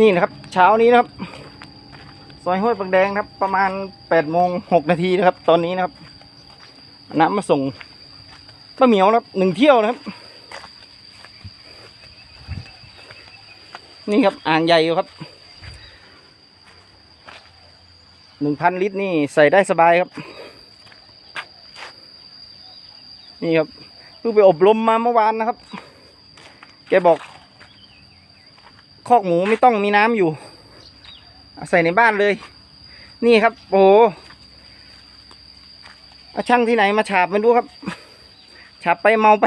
นี่นะครับ เช้านี้นะครับ ซอยห้วยปักแดงครับประมาณแปดโมงหกนาทีนะครับ ตอนนี้นะครับ น้ำมาส่งป้าเหมียวนะครับหนึ่งเที่ยวนะครับ นี่ครับอ่างใหญ่อยู่ครับหนึ่งพันลิตรนี่ใส่ได้สบายครับ นี่ครับเพิ่งไปอบรมมาเมื่อวานนะครับ แกบอก คอกหมูไม่ต้องมีน้ำอยู่เอาใส่ในบ้านเลย นี่ครับ โอ้โหช่างที่ไหนมาฉาบไม่รู้ครับ ฉาบไปเมาไป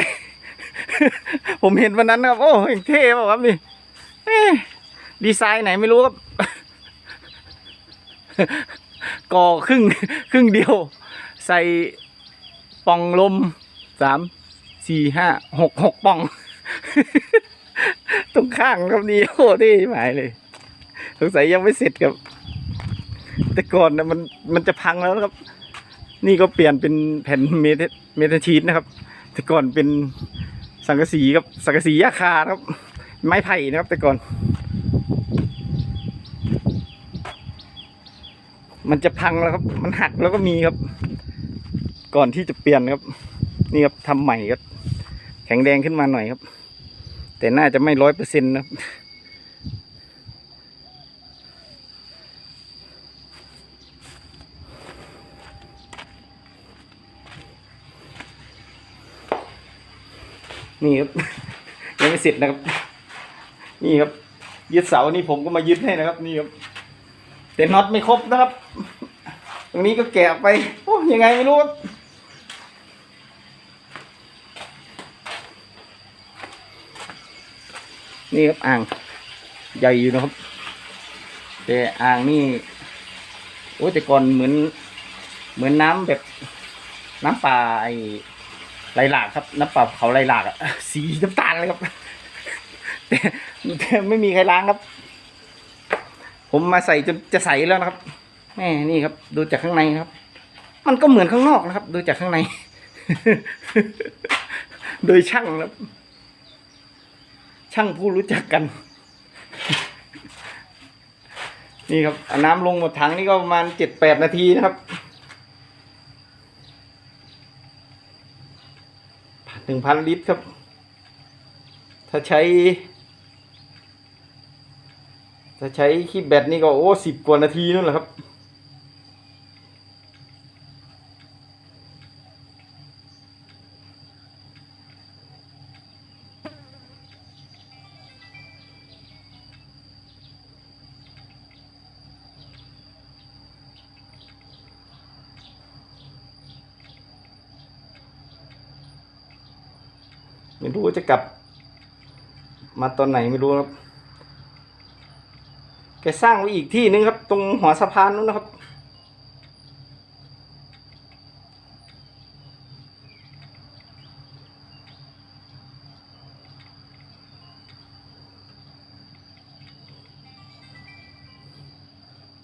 ผมเห็นวันนั้นครับ โอ้ยเท่เปล่าครับนี่เอ๊ดีไซน์ไหนไม่รู้ครับก่อครึ่งครึ่งเดียว ใส่ป่องลมสามสี่ห้าหกหกป่อง ตรงข้างครับนี่โอ้ที่หมายเลยสงสัยยังไม่เสร็จครับ แต่ก่อนนะมันมันจะพังแล้วนะครับ นี่ก็เปลี่ยนเป็นแผ่นเมทเมทัลชีตนะครับ แต่ก่อนเป็นสังกะสีครับสังกะสียาคาครับ ไม้ไผ่นะครับ แต่ก่อน มันจะพังแล้วครับ มันหักแล้วก็มีครับ ก่อนที่จะเปลี่ยนครับ นี่ครับทำใหม่ครับ แข็งแรงขึ้นมาหน่อยครับ แต่น่าจะไม่ร้อยเปอร์เซ็นต์นะนี่ครับ ยังไม่เสร็จนะครับ นี่ครับ ยึดเสานี่ผมก็มายึดให้นะครับ นี่ครับแต่น็อตไม่ครบนะครับ ตรงนี้ก็แกะไปโอ้ยังไงไม่รู้ครับ นี่ครับอ่างใหญ่อยู่นะครับ แต่อ่างนี่โอ้แต่ก่อนเหมือน เหมือนน้ำแบบ น้ำป่าไอไหลหลากครับ น้ำปล่าเขาไหลหลากอะสีน้ำตาลเลยครับแต่แต่ไม่มีใครล้างครับ ผมมาใส่จนจะใสแล้วนะครับแม่นี่ครับ ดูจากข้างในครับ มันก็เหมือนข้างนอกนะครับ ดูจากข้างใน โดยช่างครับ ช่างผู้รู้จักกัน นี่ครับอาน้ำลงหมดถังนี่ก็ประมาณเจ็ดแปดนาทีนะครับหนึ่งพันลิตรครับ ถ้าใช้ ถ้าใช้คีบแบตนี่ก็โอ้สิบกว่านาทีนั่นแหละครับ ไม่รู้จะกลับ มาตอนไหนไม่รู้ครับ แกสร้างไว้อีกที่นึงครับ ตรงหัวสะพานนู้นนะครับ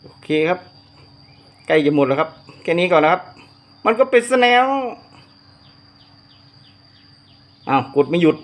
โอเคครับ ใกล้จะหมดแล้วครับ แค่นี้ก่อนนะครับ มันก็เป็นสแนล อ้าวกดไม่หยุด